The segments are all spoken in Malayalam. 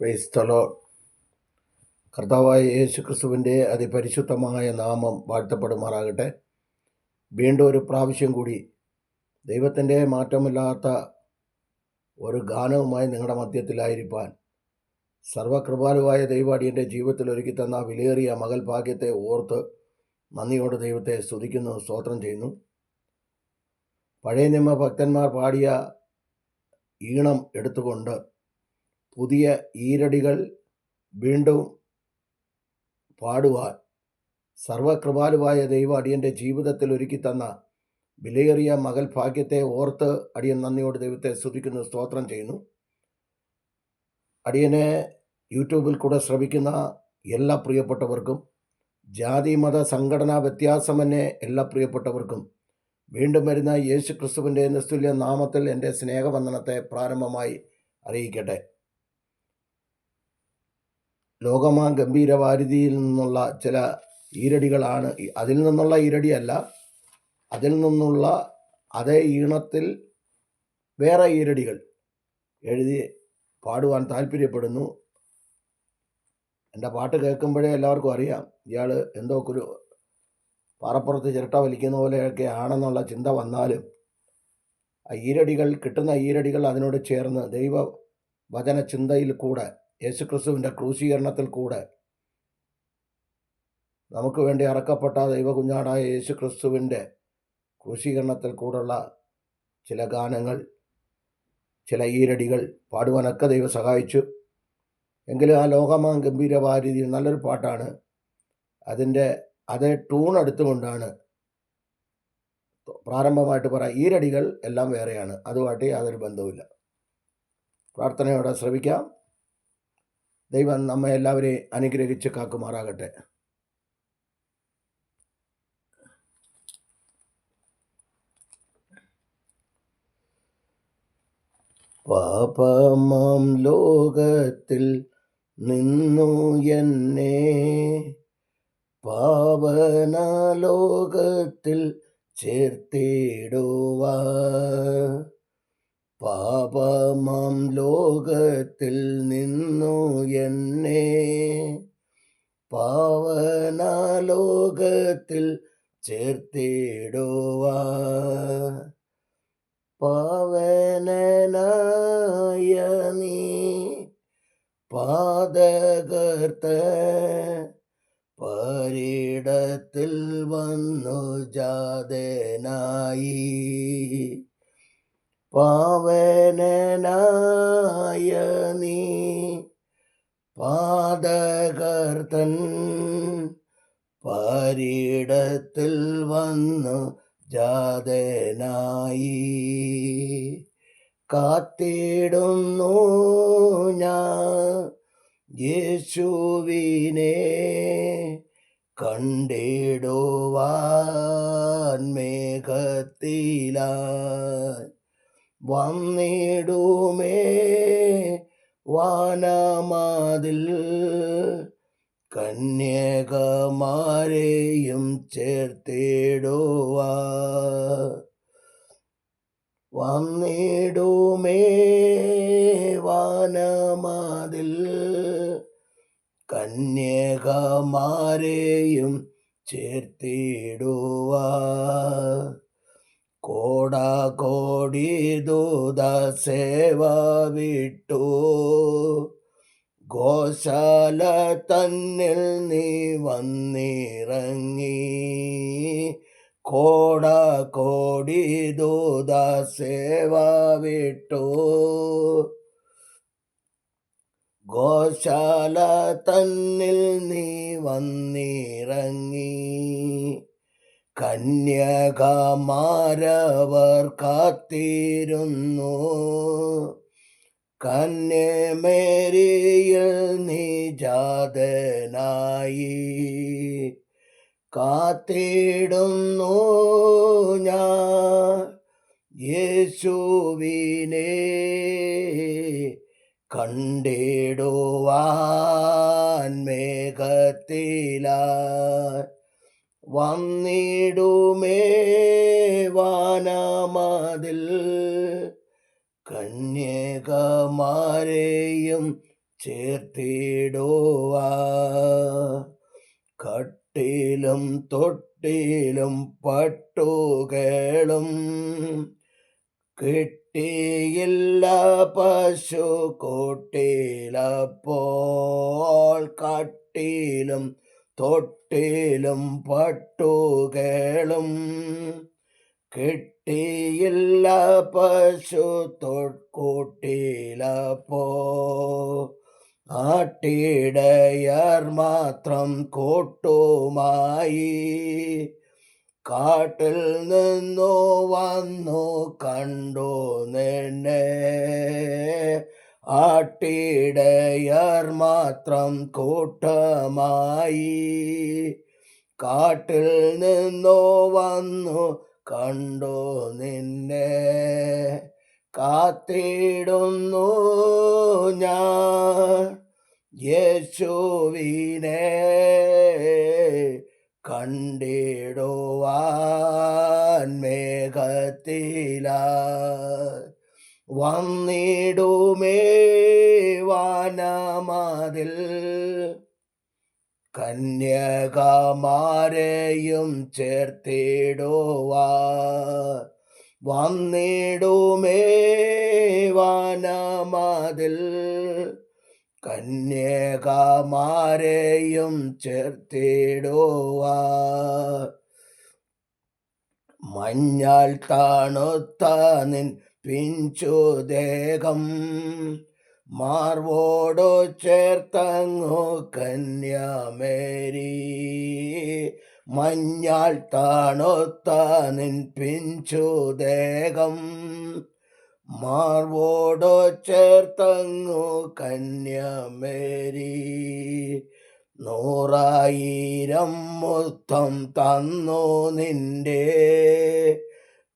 ക്രൈസ്തലോ കർത്താവായ യേശു ക്രിസ്തുവിന്റെ അതിപരിശുദ്ധമായ നാമം വാഴ്ത്തപ്പെടുമാറാകട്ടെ. വീണ്ടും ഒരു പ്രാവശ്യം കൂടി ദൈവത്തിന്റെ മാറ്റമില്ലാത്ത ഒരു ഗാനവുമായി നിങ്ങളുടെ മധ്യത്തിലായിരിക്കാൻ സർവകൃപാലുവായ ദൈവാടിയന്റെ ജീവിതത്തിൽ ഒരുക്കി തന്ന വിലയേറിയ മകൾ ഭാഗ്യത്തെ ഓർത്ത് നന്ദിയോട് ദൈവത്തെ സ്തുതിക്കുന്നു സ്തോത്രം ചെയ്യുന്നു. പഴയ നിയമ ഭക്തന്മാർ പാടിയ ഈണം എടുത്തുകൊണ്ട് പുതിയ ഈരടികൾ വീണ്ടും പാടുവാൻ സർവകൃപാലുവായ ദൈവ അടിയന്റെ ജീവിതത്തിൽ ഒരുക്കി തന്ന വിലയേറിയ മകൾ ഭാഗ്യത്തെ ഓർത്ത് അടിയൻ നന്ദിയോട് ദൈവത്തെ സ്തുതിക്കുന്നു സ്തോത്രം ചെയ്യുന്നു. അടിയനെ യൂട്യൂബിൽ കൂടെ ശ്രമിക്കുന്ന എല്ലാ പ്രിയപ്പെട്ടവർക്കും ജാതി മത സംഘടനാ വ്യത്യാസമെന്നെ എല്ലാ പ്രിയപ്പെട്ടവർക്കും വീണ്ടും വരുന്ന യേശു ക്രിസ്തുവിന്റെ നിസ്തുല്യ നാമത്തിൽ എന്റെ സ്നേഹവന്ദനത്തെ പ്രാരംഭമായി അറിയിക്കട്ടെ. ലോകമാ ഗംഭീരവാരിധിയിൽ നിന്നുള്ള ചില ഈരടികളാണ്. അതിൽ നിന്നുള്ള ഈരടിയല്ല അതിൽ നിന്നുള്ള അതേ ഈണത്തിൽ വേറെ ഈരടികൾ എഴുതി പാടുവാൻ താല്പര്യപ്പെടുന്നു. എന്റെ പാട്ട് കേൾക്കുമ്പോഴേ എല്ലാവർക്കും അറിയാം ഇയാൾ എന്തോ ഒരു പാറപ്പുറത്ത് ചിരട്ട വലിക്കുന്ന പോലെയൊക്കെ ആണെന്നുള്ള ചിന്ത വന്നാലും ആ ഈരടികൾ കിട്ടുന്ന ഈരടികൾ അതിനോട് ചേർന്ന് ദൈവ വചന ചിന്തയിൽ കൂടെ യേശുക്രിസ്തുവിന്റെ ക്രൂശീകരണത്തിൽ കൂടെ നമുക്ക് വേണ്ടി അറക്കപ്പെട്ട ദൈവകുഞ്ഞാടായ യേശുക്രിസ്തുവിന്റെ ക്രൂശീകരണത്തിൽ കൂടുള്ള ചില ഗാനങ്ങൾ ചില ഈരടികൾ പാടുവാനൊക്കെ ദൈവം സഹായിച്ചു. എങ്കിലും ആ ലോകമാ ഗംഭീരവാരിധി നല്ലൊരു പാട്ടാണ്. അതിന്റെ അതേ ട്യൂൺ എടുത്തുകൊണ്ടാണ് പ്രാരംഭമായിട്ട് പറയാം ഈരടികൾ എല്ലാം വേറെയാണ്. അതുമായിട്ട് യാതൊരു ബന്ധവുമില്ല. പ്രാർത്ഥനയോടെ ശ്രമിക്കാം. ദൈവം നമ്മെ എല്ലാവരെയും അനുഗ്രഹിച്ച് കാക്കുമാറാകട്ടെ. പാപമാം ലോകത്തിൽ നിന്നു എന്നെ. പാവന ലോകത്തിൽ ചേർത്തിടുവാ പാപമാം ലോകത്തിൽ നിന്നു എന്നെ. പാവന ലോകത്തിൽ ചേർത്തിടുവ. പാവനായ നീ പാതകർത്ത പരിടത്തിൽ വന്നു ജാതനായി. പാവനനായ നീ പാതകർത്തൻ പരിടത്തിൽ വന്നു ജാതനായി. കാത്തിടുന്നു ഞാൻ യേശുവിനെ കണ്ടിടുവാൻ മേഘത്തിലായി വന്നിടുമേ വാനമാതിൽ. കന്യകമാരെയും ചേർത്തിടുവ. വന്നിടുമേ വാനമാതിൽ. കന്യകമാരെയും ചേർത്തിടുവാ. കോട കോടി ദൂത സേവ വിട്ടു. ഗോശാല തന്നിൽ നീ വന്നിറങ്ങി. കോട കോടി ദൂത സേവ വിട്ടു. ഗോശാല തന്നിൽ നീ വന്നിറങ്ങി. കന്യകമാരവർ കാത്തിരുന്നു. കന്യമേരിയിൽ നിജാതനായി കാത്തിടുന്നു ഞാൻ യേശുവിനെ കണ്ടിടുവാൻ മേഘത്തിലായി വന്നിടുമേ വാനമതിൽ. കന്യകമാരെയും ചേർത്തിടുവ. കട്ടിലും തൊട്ടിലും പട്ടുകളും കിട്ടിയില്ല പശു കൂട്ടിലപ്പോൾ കട്ടിലും തൊട്ടിലും പട്ടുകളും കിട്ടിയില്ല പശു തൊട്ടിലപ്പോ ആട്ടിടയർ മാത്രം കൂട്ടുമായി കാട്ടിൽ നിന്നു വന്നു കണ്ടു നിന്നെ. ആട്ടിടയർ മാത്രം കൂട്ടമായി. കാട്ടിൽ നിന്നോ വന്നു കണ്ടു നിന്നെ. കാത്തിടുന്നു ഞാൻ യേശുവിനെ കണ്ടിടുവാൻ മേഘത്തില വന്നിടുമേ വാനമതിൽ. കന്യകമാരെയും ചേർത്തിടുവാ വന്നിടുമേ വാനമതിൽ. കന്യകമാരെയും ചേർത്തിടുവാ മഞ്ഞാൽ തണുത്ത നിൻ പിഞ്ചു ദേഹം മാർവോടു ചേർത്തങ്ങു കന്യാമേരി. മഞ്ഞാൾ താണൊത്താനിൻ നിൻ പിഞ്ചു ദേഹം മാർവോടു ചേർത്തങ്ങു കന്യാമേരി. നൂറായിരം മുത്തം തന്നു നിന്റെ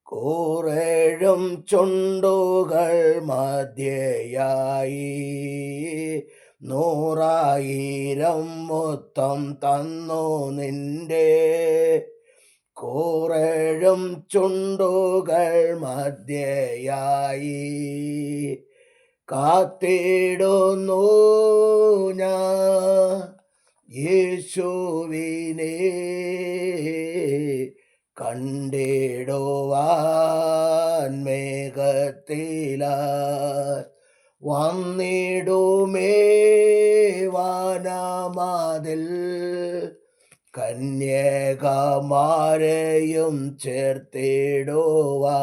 കൂറേഴും ചുണ്ടുകൾ മധ്യയായി. നൂറായിരം മൊത്തം തന്നു നിന്റെ. കൂറേഴും ചുണ്ടുകൾ മധ്യയായി. കാത്തിടുന്നു ഞാൻ യേശുവിനെ. കണ്ടിടുവാൻ മേഘത്തില വന്നിടുമേ വാനമാതിൽ. കന്യകമാരെയും ചേർത്തിടുവാ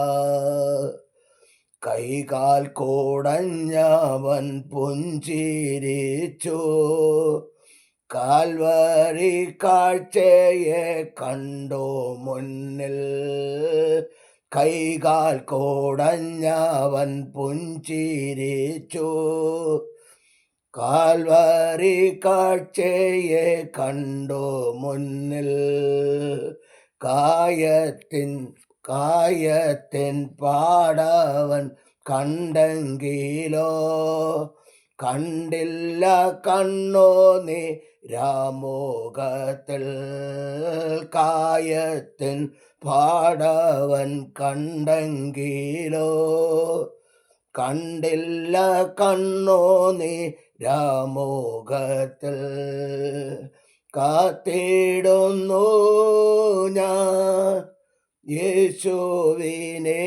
കൈകാൽ കൂടഞ്ഞവൻ പുഞ്ചിരിച്ചു. കാൽവരി കാഴ്ചയെ കണ്ടോ മുന്നിൽ. കൈകാൽ കോടഞ്ഞവൻ പുഞ്ചിരിച്ചു. കാൽവരി കാഴ്ചയെ കണ്ടോ മുന്നിൽ. കായത്തിൻ കായത്തിൻ പാടവൻ കണ്ടെങ്കിലോ? കണ്ടില്ല കണ്ണോ നീ രാമോകത്തിൽ കായത്തിൻ പാടവൻ കണ്ടെങ്കിലോ? കണ്ടില്ല കണ്ണോ നീ രാമോകത്തിൽ കാത്തിടുന്നു ഞാൻ യേശുവിനെ.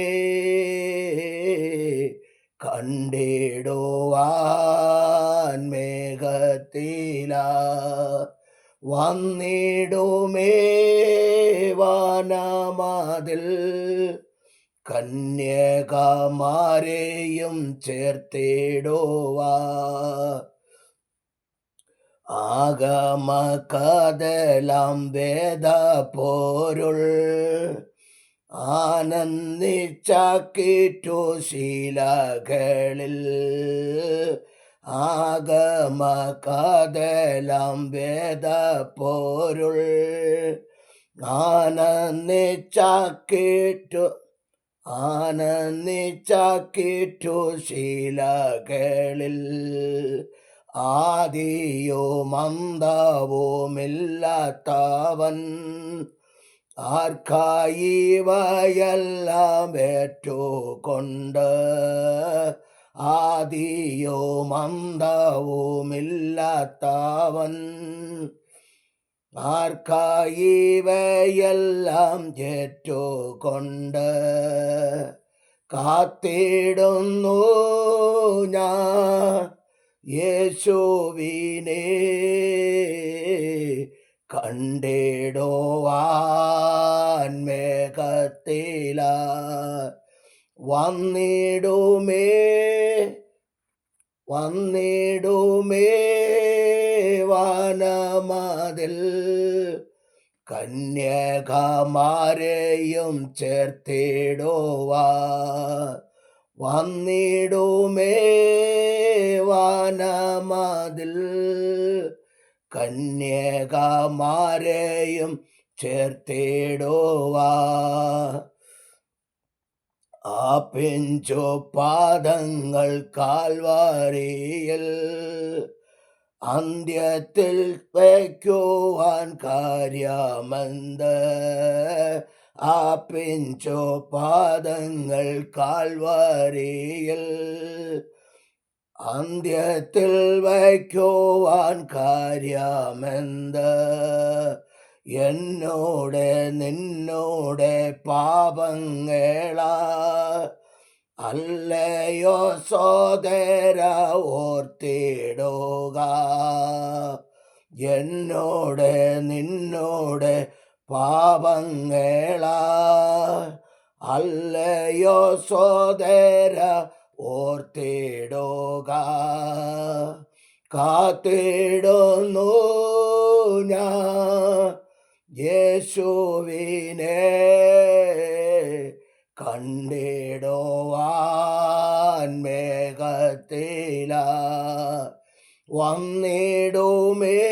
കണ്ടിടുവാൻ മേഘത്തില വന്നിടുമേ വാനമതിൽ. കന്യകമാരെയും ചേർത്തിടുവാ. ആഗമ കഥലാം വേദ പോരുൾ ആനന്ദിച്ചാക്കിറ്റു ശീലകളിൽ. ആഗമ കാതലാം വേദ പോരുൾ ആനന്ദിച്ചാക്കിറ്റു ആനന്ദിച്ചാക്കിറ്റു ശീലകളിൽ. ആദിയോ മന്ദവുമില്ലാത്തവൻ ആർക്കായി വയെല്ലാം ഏറ്റുകൊണ്ട്? ആദിയോ മന്ദവുമില്ലാത്തവൻ. ആർക്കായിവയെല്ലാം ഏറ്റുകൊണ്ട്? കാത്തിടുന്നു ഞാൻ യേശുവിനെ. കണ്ടിടുവാൻ മേഘത്തില വന്നിടുമേ വന്നിടുമേ വാനമതിൽ. കന്യകമാരെയും ചേർത്തിടുവാ വന്നിടുമേ വാനമതിൽ. കന്യകമാരെയും ചേർത്തിടുവാ. ആ പെഞ്ചോ പാദങ്ങൾ കാൽവാരിയിൽ അന്ത്യത്തിൽ വയ്ക്കുവാൻ കാര്യമെന്ത്. ആ പിഞ്ചു പാദങ്ങൾ കാൽവാരിയിൽ അന്ത്യത്തിൽ വയ്ക്കുവാൻ കാര്യമെന്ത്? എന്നോട് നിന്നോട് പാപങ്ങള അല്ലയോ സോദര ഓർത്തിടുക. എന്നോട് നിന്നോട് പാപങ്ങള അല്ലയോ സോദര ഓർത്തിടുക കാത്തിടുന്നു ഞാൻ യേശുവിനെ കണ്ടിടുവാൻ മേഘത്തില വന്നിടുമേ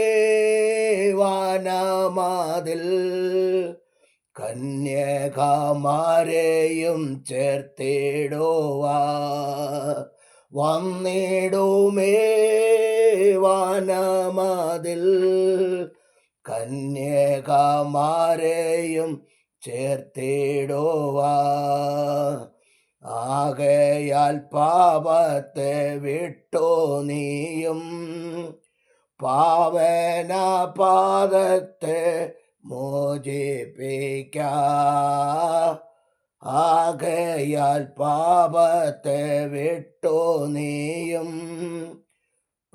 വാനമതിൽ. കന്യകമാരെയും ചേർത്തിടുവാ. വന്നിടുമേ വാനമതിൽ. കന്യകമാരെയും ചേർത്തിടുവാ. ആകയാൽ പാപത്തെ വിട്ടോ നീയും. പാവന പാദത്തെ മോചിപ്പിക്ക ആകയാൽ പാപത്തെ വിട്ടു നീയും.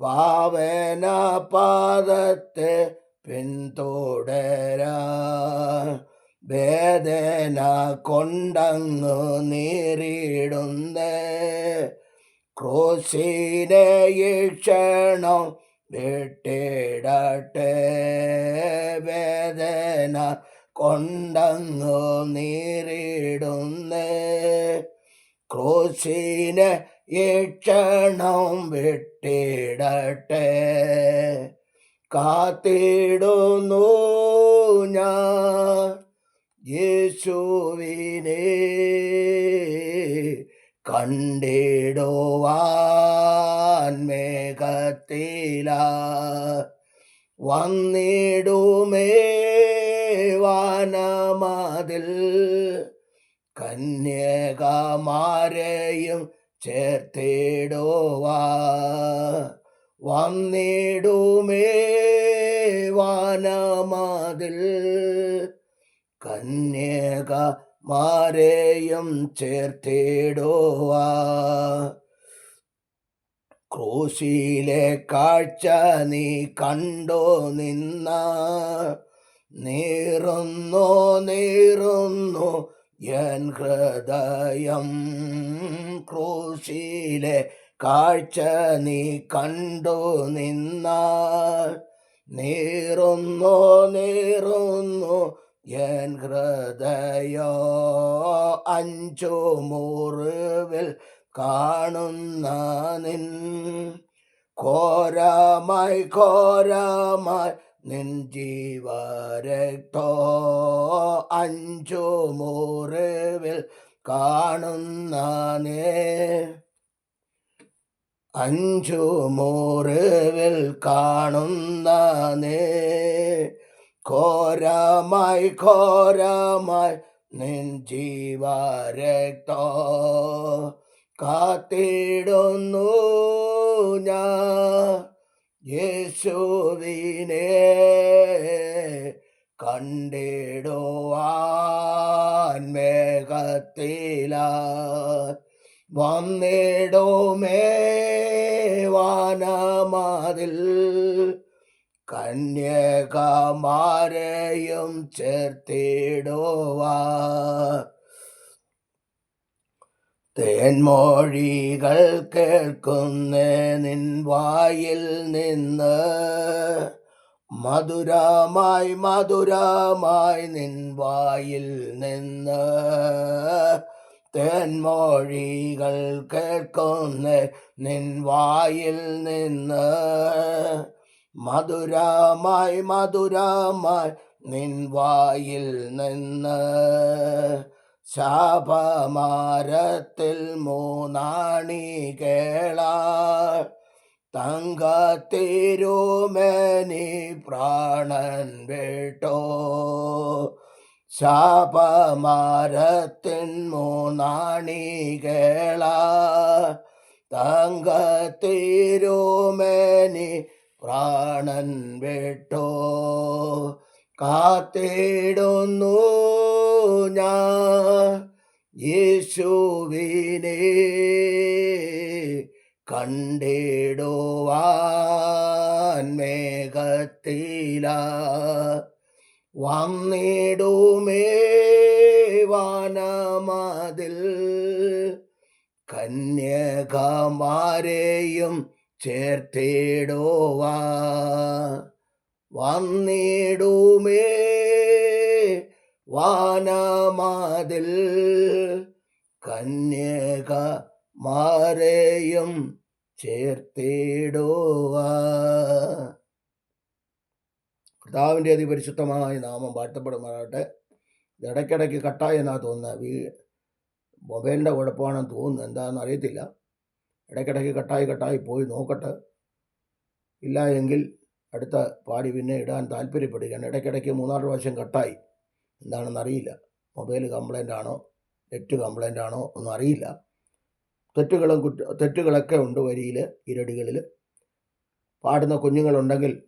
പാവന പാദത്തെ പിന്തുടരാ. വേദന കൊണ്ടങ്ങു നേരിടുന്നേ. ക്രോശിനെ ക്ഷണം വിട്ടിടട്ടെ വേദന കൊണ്ടങ്ങു നേരിടുന്നേ ക്രോശിനെ ക്ഷണം വിട്ടിടട്ടെ. കാത്തിടുന്നു ഞാൻ യേശുവിനെ കണ്ടിടുവാൻ. മേഘത്തില വന്നിടുമേ വാനമതിൽ. കന്യകമാരെയും ചേർത്തിടുവാ. വന്നിടുമേ വാനമതിൽ. കന്യകമാരെയും ചേർത്തിടുവാ. ക്രൂശിലെ കാഴ്ച നീ കണ്ടോ നിന്ന? നീറുന്നു നീറുന്നു എൻ ഹൃദയം. ക്രൂശിയിലെ കാഴ്ച നീ കണ്ടു നിന്ന? നീറുന്നു നീറുന്നു എൻ ഹൃദയോ? അഞ്ചു മുറിവിൽ കാണുന്ന നിൻ ഘോരമായി ഘോരമായി നിൻ ജീവരക്തോ അഞ്ചു മുറിവിൽ കാണുന്ന അഞ്ചു മുറിവിൽ കാണുന്ന നേ ഘോരമായി ഘോരമായി നിൻ ജീവരക്തോ കാത്തിടുന്നു ഞാൻ യേശുവിനെ കണ്ടിടുവാൻ മേഘത്തില വന്നിടുമേ വാനമതിൽ. കന്യകമാരെയും ചേർത്തിടുവാൻ തേൻമൊഴികൾ കേൾക്കുന്ന നിൻ വായിൽ നിന്ന്. മധുരമായി മധുരമായി നിൻ വായിൽ നിന്ന്. തേൻമൊഴികൾ കേൾക്കുന്ന നിൻ വായിൽ നിന്ന്. മധുരമായി മധുരമായി നിൻ വായിൽ നിന്ന്. ശാപമാരത്തിൽ മൂന്നാണി കേള തങ്കത്തിരുമനി പ്രാണൻ വിട്ടോ. ശാപമാരത്തിൻ മൂന്നാണി കേള തങ്കത്തിരുമനി പ്രാണൻ വിട്ടോ. കാത്തിടുന്നു ഞാൻ യേശുവിനെ കണ്ടിടുവാൻ മേഘത്തില വന്നിടുമേ വാനമതിൽ. കന്യകമാരെയും ചേർത്തിടുവാ വന്നിടുമേ വാനമതിൽ കന്യകമാരെയും ചേർത്തിടുവാ. കർത്താവിന്റെ അതിപരിശുദ്ധമായ നാമം വാഴ്ത്തപ്പെടുമാറാട്ടെ ഇടയ്ക്കിടയ്ക്ക് കട്ടായി എന്നാ തോന്നുന്നത്. വീ മൊബൈലിന്റെ കുഴപ്പമാണെന്ന് തോന്നുന്നു. എന്താണെന്ന് അറിയത്തില്ല. ഇടയ്ക്കിടയ്ക്ക് കട്ടായി കട്ടായി പോയി നോക്കട്ടെ. ഇല്ല എങ്കിൽ അടുത്ത പാടി പിന്നെ ഇടാൻ താല്പര്യപ്പെടുകയാണ്. ഇടയ്ക്കിടയ്ക്ക് മൂന്നാൽ പ്രാവശ്യം കട്ടായി. എന്താണെന്ന് അറിയില്ല മൊബൈൽ കംപ്ലൈന്റ് ആണോ നെറ്റ് കംപ്ലൈന്റ് ആണോ ഒന്നും അറിയില്ല. തെറ്റുകളും കുറ്റ തെറ്റുകളൊക്കെ ഉണ്ട് വരിയിൽ ഇരടികളിൽ പാടുന്ന കുഞ്ഞുങ്ങളുണ്ടെങ്കിൽ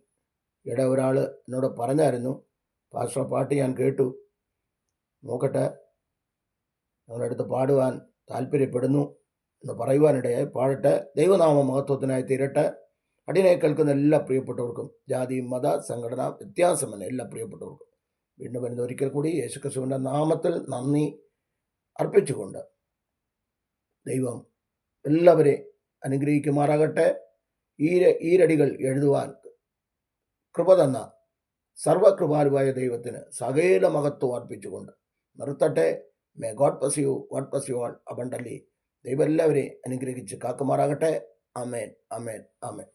ഇട ഒരാൾ എന്നോട് പറഞ്ഞായിരുന്നു. പാസ്റ്റർ പാട്ട് ഞാൻ കേട്ടു. നോക്കട്ടെ. ഞങ്ങളുടെ അടുത്ത് പാടുവാൻ താല്പര്യപ്പെടുന്നു എന്ന് പറയുവാനിടയായി. പാടട്ടെ. ദൈവനാമ മഹത്വത്തിനായി തീരട്ടെ. അടിനെ കേൾക്കുന്ന എല്ലാ പ്രിയപ്പെട്ടവർക്കും ജാതി മത സംഘടന വ്യത്യാസമല്ല എല്ലാ പ്രിയപ്പെട്ടവർക്കും. വീണ്ടും വരുന്ന ഒരിക്കൽ കൂടി യേശുക്രിസ്തുവിന്റെ നാമത്തിൽ നന്ദി അർപ്പിച്ചുകൊണ്ട് ദൈവം എല്ലാവരെയും അനുഗ്രഹിക്കുമാറാകട്ടെ. ഈ ഈരടികൾ എഴുതുവാൻ കൃപ തന്ന സർവകൃപാലുവായ ദൈവത്തിന് സകല മഹത്വം അർപ്പിച്ചുകൊണ്ട് നിർത്തട്ടെ. May God bless you God bless you all abundantly ദൈവം എല്ലാവരെയും അനുഗ്രഹിച്ച് കാക്കുമാറാകട്ടെ. അമേൻ അമേൻ അമേൻ